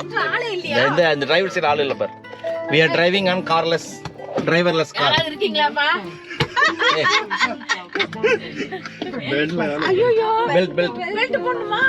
எங்க ஆளே இல்லையா? இந்த- இந்த டிரைவர் சைடு ஆள் இல்லை பார். We are driving on carless driverless car யாராவது இருக்கீங்களாப்பா? ஐயோ பெல்ட் பெல்ட் பெல்ட் போடணுமா?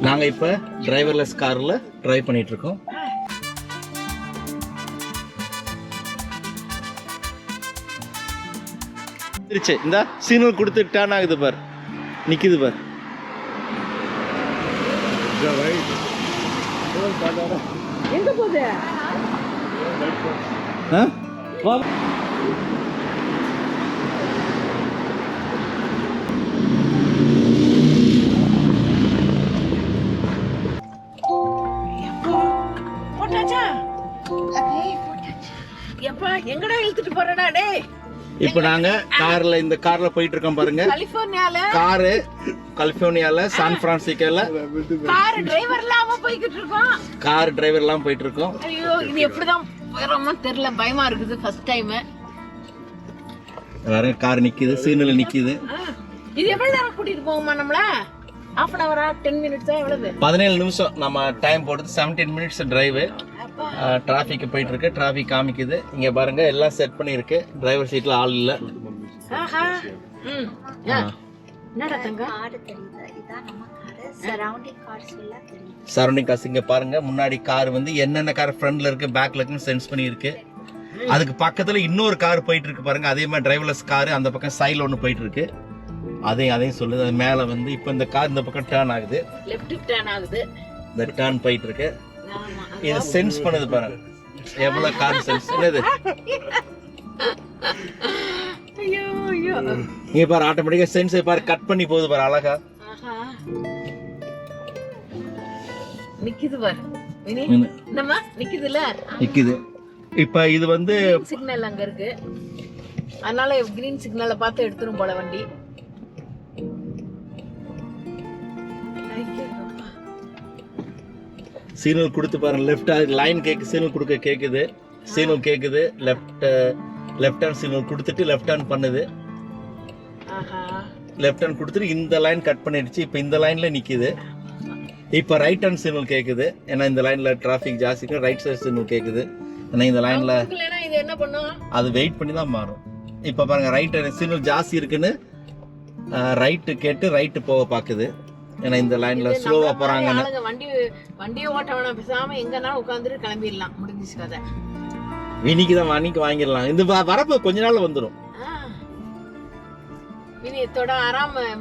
நாங்க இப்ப டிரைவர்லெஸ் கார்ல டிரைவ் பண்ணிட்டு இருக்கோம் திருச்சு இந்த சீனல் கொடுத்து டேர்ன் ஆகுது பார். நிக்குது பார். எங்க போகுது? ஆ? வா. போட்டாச்சா? எப்பா எங்கடா இழுத்துட்டு போறடா டேய்? இப்ப நாங்க கார்ல இந்த கார்ல போயிட்டு இருக்கோம் பாருங்க. கலிபோர்னியால காரு கலிபோர்னியால சான் பிரான்சிஸ்கோல. கார் டிரைவர் இல்லாம போய்கிட்டு இருக்கோம் கார் டிரைவர் எல்லாம் போயிட்டு இருக்கோம் ஐயோ இது எப்படிதான் போயிடுறோமோ தெரியல. பயமா இருக்குது ஃபர்ஸ்ட் டைம் பாருங்க கார் நிக்குது சீனல் நிக்குது. இது எவ்வளவு நேரம் கூட்டிட்டு போகுமா நம்மள? ஹாஃப் அன் ஹவரா டென் மினிட்ஸா எவ்வளவு? பதினேழு நிமிஷம். நம்ம டைம் போடுறது செவன்டீன் மினிட்ஸ் டிரைவ் டிராஃபிக் போயிட்டு இருக்கு. டிராஃபிக் காமிக்குது. இங்க பாருங்க எல்லாம் செட் பண்ணிருக்கு டிரைவர் சீட்ல ஆள் இல்ல. சரௌண்டிங் கார்ஸ் இங்க பாருங்க. முன்னாடி கார் வந்து என்னென்ன கார் ஃப்ரண்ட்ல இருக்கு பேக்ல இருக்குன்னு சென்ஸ் பண்ணியிருக்கு. அதுக்கு பக்கத்துல இன்னொரு கார் போயிட்டு இருக்கு பாருங்க. அதே மாதிரி டிரைவர்லெஸ் கார் அந்த பக்கம் சைடுல ஒன்று போயிட்டு இருக்கு. அதையும் அதையும் சொல்லுது. அது மேல வந்து இப்போ இந்த கார் இந்த பக்கம் டேர்ன் ஆகுது. லெஃப்ட் டர்ன் ஆகுது. இந்த டேர்ன் போயிட்டு இருக்கு இது சென்ஸ் பண்ணுது பாருங்க. எவ்வளவு கார் சென்ஸ் என்னது? இங்க பாரு ஆட்டோமேட்டிக்கா சென்ஸ் பாரு கட் பண்ணி போகுது பாரு அழகா. நிக்குது பாரு. என்னம்மா? நிக்குதுல நிக்குது. இப்ப இது வந்து சிக்னல் அங்க இருக்கு. அதனால கிரீன் சிக்னலை பார்த்து எடுத்துரும் போல வண்டி. சீனல் கொடுத்து பாருங்க லெஃப்ட் லைன் கேக்கு சீனல் கொடுக்க கேக்குது. சீனல் கேக்குது லெஃப்ட் லெஃப்ட் ஹேண்ட் சீனல் கொடுத்துட்டு லெஃப்ட் ஹேண்ட் பண்ணுது. லெஃப்ட் ஹேண்ட் கொடுத்துட்டு இந்த லைன் கட் பண்ணிடுச்சு இப்போ இந்த லைன்ல நிக்குது. இப்போ ரைட் ஹேண்ட் சிக்னல் கேக்குது. ஏன்னா இந்த லைன்ல டிராஃபிக் ஜாஸ்தி ரைட் சைடு சிக்னல் கேக்குது. ஏன்னா இந்த லைன்ல இது என்ன பண்ணும்? அது வெயிட் பண்ணி தான் மாறும். இப்போ பாருங்க ரைட் சிக்னல் ஜாஸ்தி இருக்குன்னு ரைட்டு கேட்டு ரைட்டு போக பாக்குது. ஏன்னா இந்த லைன்ல ஸ்லோவா ஆளுங்க வண்டி வண்டியை ஓட்ட வேணாம் பேசாம எங்கனாலும் உட்காந்துட்டு கிளம்பிடலாம். முடிஞ்சிச்சு கதை. இன்னைக்கு தான் அன்னைக்கு வாங்கிடலாம். இந்த வரப்போ கொஞ்ச நாள்ல வந்துடும் ஆ. வினயத்தோட ஆறாம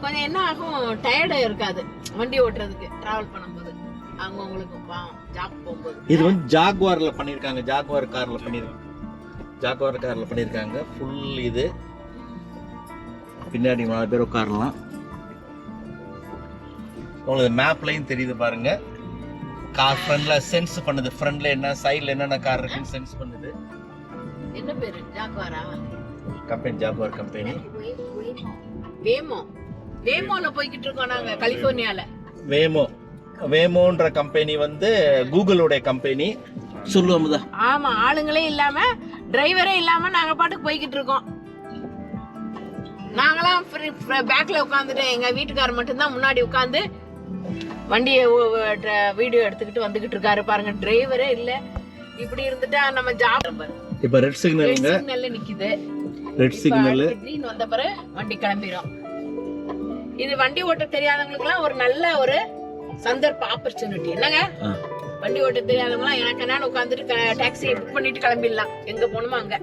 கொஞ்சம் என்ன ஆகும்? டயர்டு இருக்காது. வண்டி ஓட்டுறதுக்கு டிராவல் பண்ணும்போது. அவங்க உங்களுக்கு ஜாப் போகும்போது. இது வந்து ஜாக்வார்ல பண்ணிருக்காங்க. ஜாக்வார் கார்ல பண்ணிருக்காங்க. ஜாக்வார் கார்ல பண்ணிருக்காங்க. ஃபுல் இது. பின்னாடி நாலு பேர் உட்காரலாம். உங்களுக்கு மேப்லயும் தெரியுது பாருங்க. கார் ஃப்ரண்ட்ல சென்ஸ் பண்ணுது. ஃப்ரண்ட்ல என்ன சைடுல என்னென்ன கார் இருக்குன்னு சென்ஸ் பண்ணுது. என்ன பேரு? ஜாக்வாரா? கம்பெனி ஜாக்வார் கம்பெனி வேமோ வேமோல போய்கிட்டு இருக்கோம் நாங்க கலிபோர்னியால வேமோ வேமோன்ற கம்பெனி வந்து கூகுளோட கம்பெனி சொல்லு அமுதா. ஆமா ஆளுங்களே இல்லாம டிரைவரே இல்லாம நாங்க பாட்டுக்கு போய்கிட்டு இருக்கோம். நாங்களாம் பேக்ல உட்காந்துட்டு எங்க வீட்டுக்காரர் மட்டும்தான் முன்னாடி உட்காந்து வண்டியை வீடியோ எடுத்துக்கிட்டு வந்துகிட்டு இருக்காரு. பாருங்க டிரைவரே இல்ல. இப்படி இருந்துட்டா நம்ம ஜாப் இப்ப ரெட் சிக்னல்ல நிக்குது. ரெட் சிக்னல் கிரீன் வந்த பிறகு வண்டி கிளம்பிடும் இது வண்டி ஓட்ட தெரியாதவங்களுக்குலாம் ஒரு நல்ல ஒரு சந்தர்ப்ப ஆப்பர்ச்சுனிட்டி என்னங்க? வண்டி ஓட்ட தெரியாதவங்களாம் எனக்கு என்னன்னு உட்காந்துட்டு டாக்ஸியை புக் பண்ணிட்டு கிளம்பிடலாம். எங்க போகணுமோ அங்க.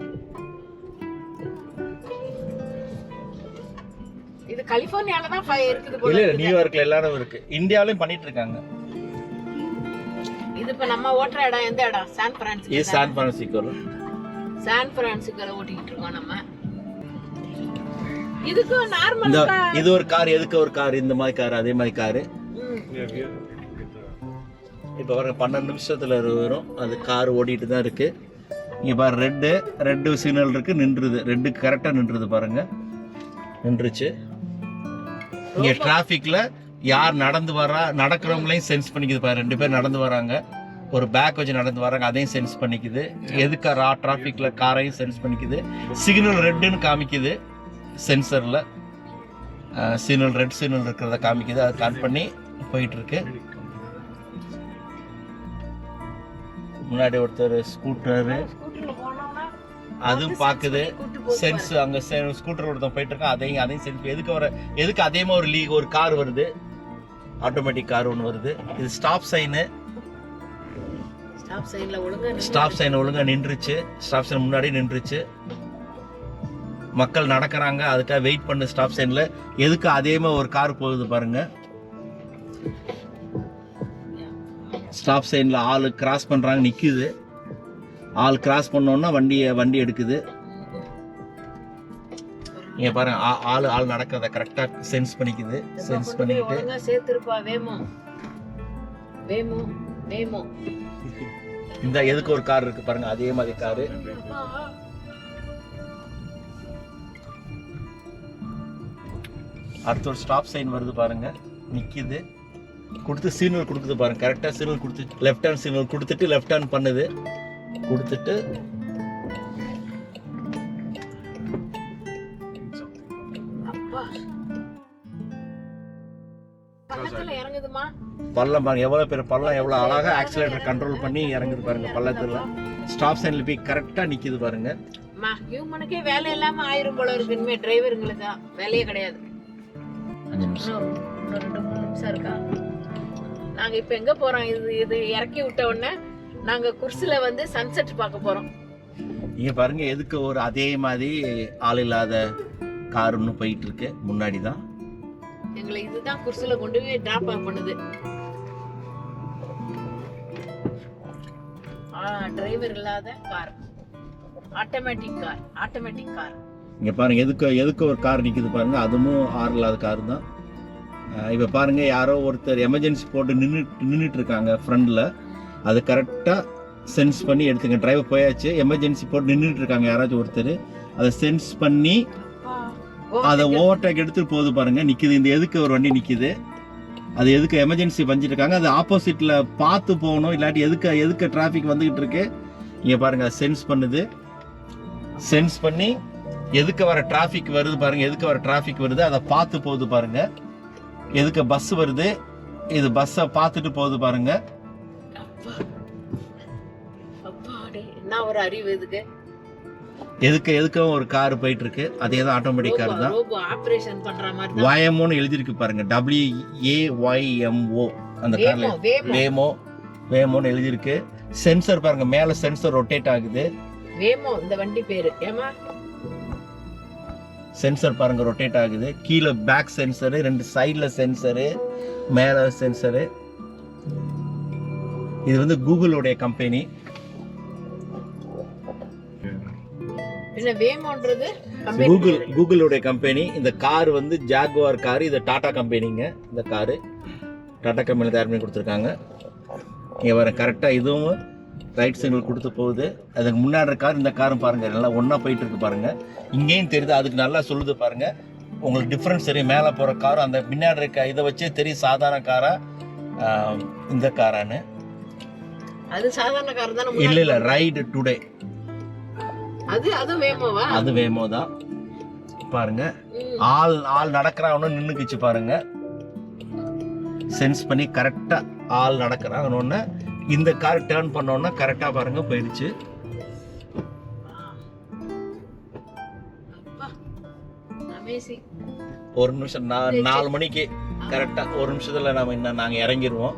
கலிபோர்னியால தான் இருக்குது போல இல்ல. நியூயார்க்ல எல்லாரும் இருக்கு. இந்தியாவிலயும் பண்ணிட்டு இருக்காங்க. இது இப்ப நம்ம ஓட்டுற இடம் எந்த இடம்? சான் இது பிரான்சிஸ்கோ சான் பிரான்சிஸ்கோல சான் பிரான்சிஸ்கோல ஓட்டிக்கிட்டு இருக்கோம் நம்ம. இதுக்கு நார்மல் இது ஒரு கார் எதுக்கு ஒரு கார் இந்த மாதிரி கார் அதே மாதிரி காரு இப்ப பாருங்க பன்னெண்டு நிமிஷத்துல வரும். அது கார் ஓடிட்டு தான் இருக்கு. இங்க பாரு ரெட்டு ரெட்டு சிக்னல் இருக்கு நின்றுது. ரெட்டுக்கு கரெக்டா நின்றுது பாருங்க. நின்றுச்சு. இங்க டிராபிக்ல யார் நடந்து வரா நடக்கிறவங்களையும் சென்ஸ் பண்ணிக்குது பாரு. ரெண்டு பேர் நடந்து வராங்க. ஒரு பேக் வச்சு நடந்து வராங்க அதையும் சென்ஸ் பண்ணிக்குது. எதுக்கு ரா டிராஃபிக்ல காரையும் சென்ஸ் பண்ணிக்குது. சிக்னல் ரெட்டுன்னு காமிக்குது. சென்சரில் சிக்னல் ரெட் சிக்னல் இருக்கிறத காமிக்குது. அதை கட் பண்ணி போயிட்டு இருக்கு முன்னாடி ஒருத்தர் ஸ்கூட்டரு அதுவும் பார்க்குது சென்ஸ் அங்கே ஸ்கூட்டர் ஒருத்தன் போயிட்டு இருக்கான் அதையும் அதையும் சென்ஸ் எதுக்கு வர எதுக்கு அதே மாதிரி ஒரு லீக் ஒரு கார் வருது? ஆட்டோமேட்டிக் கார் ஒன்று வருது. இது ஸ்டாப் சைனு ஸ்டாப் சைன் ஒழுங்கா நின்றுச்சு. ஸ்டாப் சைன் முன்னாடி நின்றுச்சு. மக்கள் நடக்கிறாங்க. அதுக்காக வெயிட் பண்ணு ஸ்டாப் சைன்ல எதுக்கு அதே மாதிரி ஒரு கார் போகுது பாருங்க. ஸ்டாப் சைன்ல ஆள் கிராஸ் பண்றாங்க நிக்குது. ஆள் கிராஸ் பண்ணோன்னா வண்டியை வண்டி எடுக்குது. இங்க பாருங்க ஆள் ஆள் நடக்கிறத கரெக்டா சென்ஸ் பண்ணிக்குது. சென்ஸ் பண்ணிக்கிட்டு சேர்த்திருப்பா வேமோ. வேமோ வேமோ. இந்த எதுக்கு ஒரு கார் இருக்கு பாருங்க அதே மாதிரி காரு அடுத்து ஒரு ஸ்டாப் சைன் வருது பாருங்க நிக்குது. கொடுத்து சிக்னல் கொடுக்குது பாருங்க கரெக்டாக சிக்னல் கொடுத்து லெஃப்ட் ஹேண்ட் சிக்னல் கொடுத்துட்டு லெஃப்ட் ஹேண்ட் பண்ணுது. கொடுத்துட்டு பள்ளம் பாருங்க எவ்வளோ பேர் பள்ளம் எவ்வளோ அழகாக ஆக்சிலேட்டர் கண்ட்ரோல் பண்ணி இறங்குது பாருங்க பள்ளத்தில். ஸ்டாப் சைனில் போய் கரெக்டாக நிக்குது பாருங்க. ஹியூமனுக்கே வேலை இல்லாம ஆயிரும் போல இருக்கு. இனிமே டிரைவருங்களுக்கு வேலையே கிடையாது. அஞ்சு நிமிஷம். ரெண்டு மூணு நிமிஷம் இருக்கா? நாங்க இப்ப எங்க போறோம்? இது இது இறக்கி விட்ட உடனே நாங்க குர்சில வந்து சன்செட் பார்க்க போறோம். இங்கே பாருங்க எதுக்கு ஒரு அதே மாதிரி ஆள் இல்லாத கார் ஒன்று போயிட்டு இருக்கு முன்னாடி தான் எங்களை இதுதான் குர்சில கொண்டு போய் டிராப் பண்ணுது. டிரைவர் இல்லாத car automatic car automatic car இங்கே பாருங்க எதுக்கு எதுக்கு ஒரு கார் நிற்குது பாருங்க அதுவும் ஆறு இல்லாத கார் தான். இப்போ பாருங்க யாரோ ஒருத்தர் எமர்ஜென்சி போட்டு நின்று நின்றுட்டு இருக்காங்க ஃப்ரண்டில் அது கரெக்டாக சென்ஸ் பண்ணி எடுத்துங்க. டிரைவர் போயாச்சு எமர்ஜென்சி போட்டு நின்றுட்டு இருக்காங்க யாராச்சும் ஒருத்தர். அதை சென்ஸ் பண்ணி அதை ஓவர்டேக் எடுத்துட்டு போகுது பாருங்க. நிக்குது. இந்த எதுக்கு ஒரு வண்டி நிக்குது? அது எதுக்கு எமர்ஜென்சி வஞ்சிட்டு இருக்காங்க. அது ஆப்போசிட்ல பார்த்து போகணும். இல்லாட்டி எதுக்கு எதுக்கு டிராஃபிக் வந்துகிட்டு இருக்கு? இங்க பாருங்க சென்ஸ் பண்ணுது. சென்ஸ் பண்ணி எதுக்கு வர டிராஃபிக் வருது பாருங்க. எதுக்கு வர டிராஃபிக் வருது? அதை பார்த்து போகுது பாருங்க. எதுக்கு பஸ் வருது? இது பஸ்ஸை பார்த்துட்டு போகுது பாருங்க. அப்பா. அப்பாடே என்ன ஒரு அறிவு இதுக்கு? எதுக்கு எதுக்கும் ஒரு கார் போயிட்டு இருக்கு அதே தான் ஆட்டோமேட்டிக் கார் தான். ரோபோ ஆபரேஷன் பண்ற மாதிரி தான். ஒயமோன்னு எழுதியிருக்கு பாருங்க. டபிள்யூ ஏ ஒய்எம்ஓ அந்த கார்ல வேமோ வேமோ வேமோ வேமோன்னு எழுதியிருக்கு. சென்சர் பாருங்க மேல சென்சர் ரொட்டேட் ஆகுது. வேமோ இந்த வண்டி பேரு. ஏமா சென்சர் பாருங்க ரொட்டேட் ஆகுது. கீழே பேக் சென்சரு ரெண்டு சைடுல சென்சரு மேல சென்சரு இது வந்து கூகுளுடைய கம்பெனி. கூகுள். கூகுளுடைய கம்பெனி. இந்த கார் வந்து ஜாகுவார் கார். இது டாடா கம்பெனிங்க இந்த காரு. டாடா கம்பெனி தயார் பண்ணி கொடுத்துருக்காங்க. இங்கே வர கரெக்டாக இதுவும் ரைட் சிக்னல் கொடுத்து போகுது. அதுக்கு முன்னாடி கார் இந்த காரும் பாருங்க நல்லா ஒன்றா போயிட்டு இருக்கு பாருங்க. இங்கேயும் தெரியுது அதுக்கு நல்லா சொல்லுது பாருங்க. உங்களுக்கு டிஃப்ரென்ஸ் தெரியும். மேலே போகிற காரும் அந்த பின்னாடி இருக்க இதை வச்சே தெரியும் சாதாரண காரா ஆஹ், இந்த காரான்னு. அது சாதாரண கார் தானே இல்லை இல்லை ரைடு டுடே அது அது வேமோவா? அது வேமோ தான் பாருங்க. ஆள் ஆள் நடக்கிறான்னு நின்னுக்குச்சு பாருங்க. சென்ஸ் பண்ணி கரெக்டா ஆள் நடக்கிறாங்கன்னு இந்த கார் டேர்ன் பண்ணோன்னா கரெக்டா பாருங்க போயிடுச்சு ஒரு நிமிஷம் நாலு மணிக்கு கரெக்டா ஒரு நிமிஷத்துல நாம இன்னும் நாங்க இறங்கிடுவோம்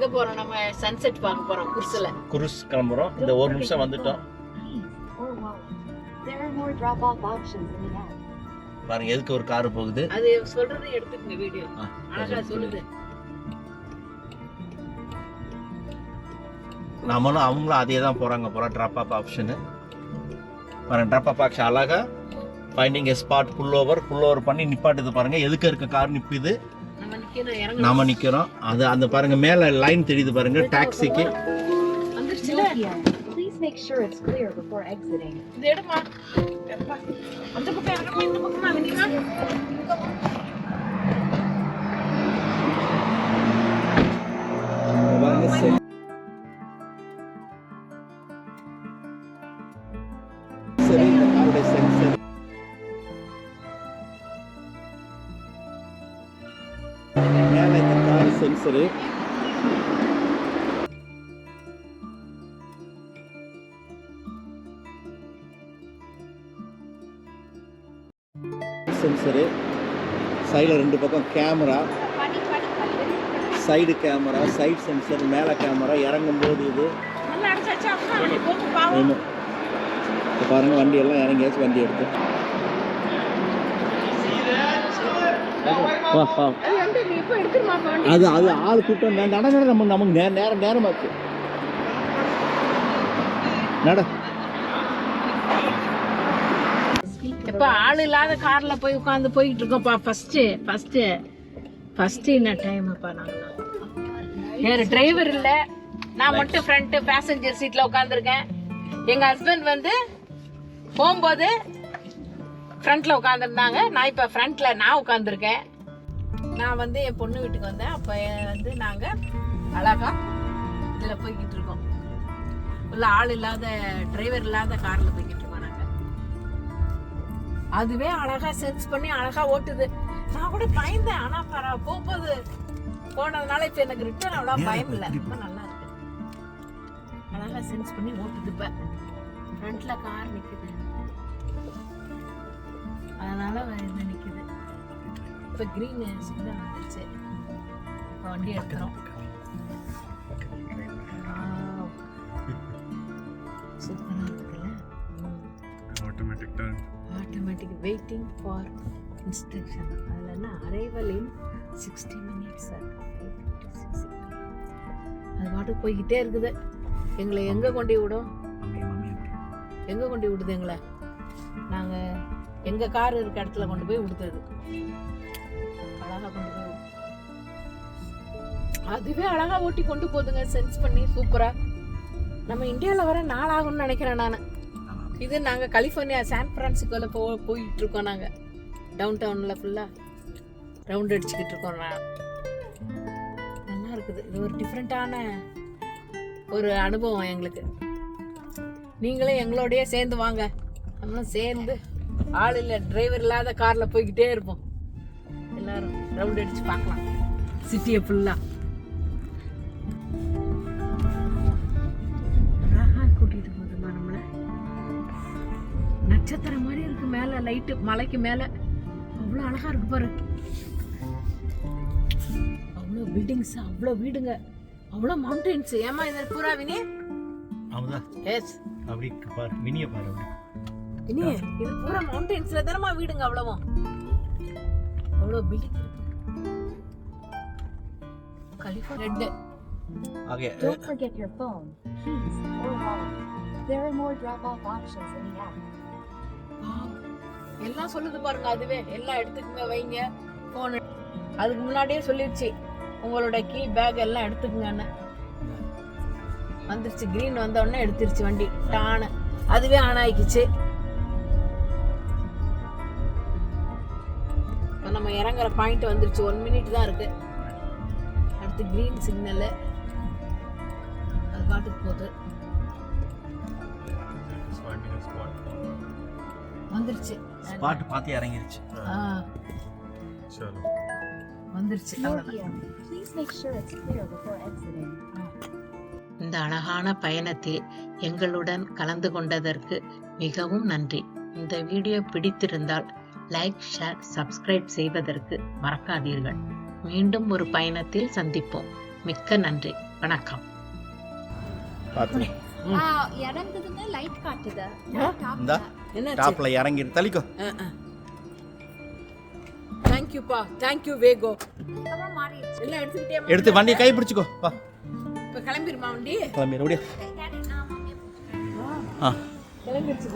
எங்க போறோம்? நம்ம சன்செட் பார்க்க போறோம் குர்சில. குருஸ் கிளம்புறோம். இந்த ஒரு நிமிஷம் வந்துட்டோம். Oh app. பாருங்க எதுக்கு ஒரு கார் போகுது? அது சொல்றது எடுத்துக்கங்க வீடியோ. அழகா சொல்லுது. நம்மளும் அவங்களும் அதே தான் போறாங்க போறோம் ட்ராப் ஆப் ஆப்ஷனு பாருங்க ட்ராப் ஆப் ஆப்ஷன் அழகா finding a spot pull over pull over பண்ணி நிப்பாட்டுது பாருங்க. எதுக்கு இருக்க கார் இறங்க நாம நிக்கிறோம். அது அந்த பாருங்க மேல லைன் தெரியுது பாருங்க டாக்ஸிக்கு make sure it's clear before exiting. இது எடுமா. எப்பா. அந்த பக்கம் இறங்கமா இந்த பக்கமா வேணுமா சென்சரு சென்சரு சைடில் ரெண்டு பக்கம் camera. Side camera side sensor மேலே கேமரா. இறங்கும் போது இது இப்போ பாருங்கள் வண்டி எல்லாம் இறங்கியாச்சு வண்டி எடுத்து. வா வா. அது அது ஆள் கூட்டம் நட நம்ம நமக்கு நே நேரம் நேரமாச்சு. நட. இப்ப ஆள் இல்லாத கார்ல போய் உட்காந்து போயிட்டு இருக்கோம்ப்பா ஃபர்ஸ்ட் ஃபர்ஸ்ட் ஃபர்ஸ்ட் என்ன டைம்ப்பா நாங்களாம் வேற டிரைவர் இல்ல. நான் மட்டும் ஃப்ரண்ட் பேசஞ்சர் சீட்ல உட்காந்துருக்கேன். எங்க ஹஸ்பண்ட் வந்து போகும்போது ஃப்ரண்ட்ல உட்காந்துருந்தாங்க. நான் இப்ப ஃப்ரண்ட்ல நான் உட்காந்துருக்கேன். நான் வந்து என் பொண்ணு வீட்டுக்கு வந்தேன். அப்ப வந்து நாங்க அழகா இதுல போய்கிட்டு இருக்கோம். உள்ள ஆள் இல்லாத டிரைவர் இல்லாத கார்ல போய்கிட்டு இருக்கோம் நாங்க. அதுவே அழகா சென்ஸ் பண்ணி அழகா ஓட்டுது. நான் கூட பயந்தேன். ஆனா பர போகும்போது போனதுனால இப்ப எனக்கு ரிட்டர்ன் அவ்வளோ பயம் இல்லை. ரொம்ப நல்லா இருக்கு. அழகா சென்ஸ் பண்ணி ஓட்டுது இப்ப. ஃப்ரண்ட்ல கார் நிக்குது. அதனால இது நிக்குது இப்ப கிரீன் சிக்னல் வந்துருச்சு இப்ப வண்டி எடுக்கிறோம். இருக்குல்ல. ஆட்டோமேட்டிக் வெயிட்டிங் ஃபார் இன்ஸ்ட்ரக்ஷன் அதில் என்ன? அரைவல் இன் சிக்ஸ்டி மினிட்ஸ் அது பாட்டுக்கு போய்கிட்டே இருக்குது. எங்களை எங்கே கொண்டு விடும்? எங்கே கொண்டு விடுது எங்களை? நாங்கள் எங்கள் கார் இருக்க இடத்துல கொண்டு போய் விடுத்தது அழகாக கொண்டு போய் அதுவே அழகாக ஓட்டி கொண்டு போகுதுங்க சென்ஸ் பண்ணி சூப்பராக நம்ம இந்தியாவில் வர நாள் ஆகும்னு நினைக்கிறேன் நான். இது நாங்கள் கலிஃபோர்னியா சான் பிரான்சிஸ்கோவில் போ போயிட்டு இருக்கோம் நாங்கள் டவுன் டவுனில் ஃபுல்லாக ரவுண்ட் அடிச்சுக்கிட்டு இருக்கோம் நான். நல்லா இருக்குது. இது ஒரு டிஃப்ரெண்ட்டான ஒரு அனுபவம் எங்களுக்கு. நீங்களே எங்களோடய சேர்ந்து வாங்க. நம்மளும் சேர்ந்து ஆள் இல்லை டிரைவர் இல்லாத காரில் போய்கிட்டே இருப்போம். ரவுண்ட் அடிச்சு பார்க்கலாம். சிட்டியை ஃபுல்லாக அழகா கூட்டிகிட்டு போகுதுமா நம்மளை. நட்சத்திரம் மாதிரி இருக்கு மேல லைட்டு மலைக்கு மேல. அவ்வளோ அழகா இருக்கு பாரு. அவ்வளோ பில்டிங்ஸ் அவ்வளோ வீடுங்க. அவ்வளோ மவுண்டன்ஸ் ஏமா இந்த பூரா வினி எஸ் அப்படி பாரு. மினிய பாரு அப்படி. வினி இது பூரா மவுண்டன்ஸ்ல தானமா வீடுங்க அவ்வளவும். அவ்வளோ பில்டிங் கலிஃபா ரெண்டு Aake Don't forget your phone, keys, or wallet. There are more drop-off options in the app. எல்லாம் சொல்லுது பாருங்க அதுவே. எல்லாம் எடுத்துக்கங்க வைங்க. போன் அதுக்கு முன்னாடியே சொல்லிடுச்சு உங்களோட கீ பேக் எல்லாம் எடுத்துக்கங்கன்னு. வந்துருச்சு. கிரீன் வந்த உடனே எடுத்துருச்சு வண்டி. டானு அதுவே ஆன் ஆயிக்குச்சு. இப்ப நம்ம இறங்குற பாயிண்ட் வந்துருச்சு. ஒன் மினிட் தான் இருக்கு. அடுத்து கிரீன் சிக்னல் அது பாட்டுக்கு போகுது. வந்துருச்சு. ஸ்பாட் பார்த்து இறங்கிருச்சு. ஆ. வந்துருச்சு. இந்த அழகான பயணத்தில் எங்களுடன் கலந்து கொண்டதற்கு மிகவும் நன்றி. இந்த வீடியோ பிடித்திருந்தால் லைக் ஷேர் சப்ஸ்கிரைப் செய்வதற்கு மறக்காதீர்கள். மீண்டும் ஒரு பயணத்தில் சந்திப்போம். மிக்க நன்றி. வணக்கம். இறங்குதுன்னு லைட் காட்டுது. டாப்ல இறங்கி தலிக்கோ தேங்க்யூப்பா தேங்க்யூ வேகோ எல்லாம் எடுத்துக்கிட்டே எடுத்து வண்டியை கை பிடிச்சிக்கோ. வா. இப்போ கிளம்பிருமா வண்டி? கிளம்பிடுச்சு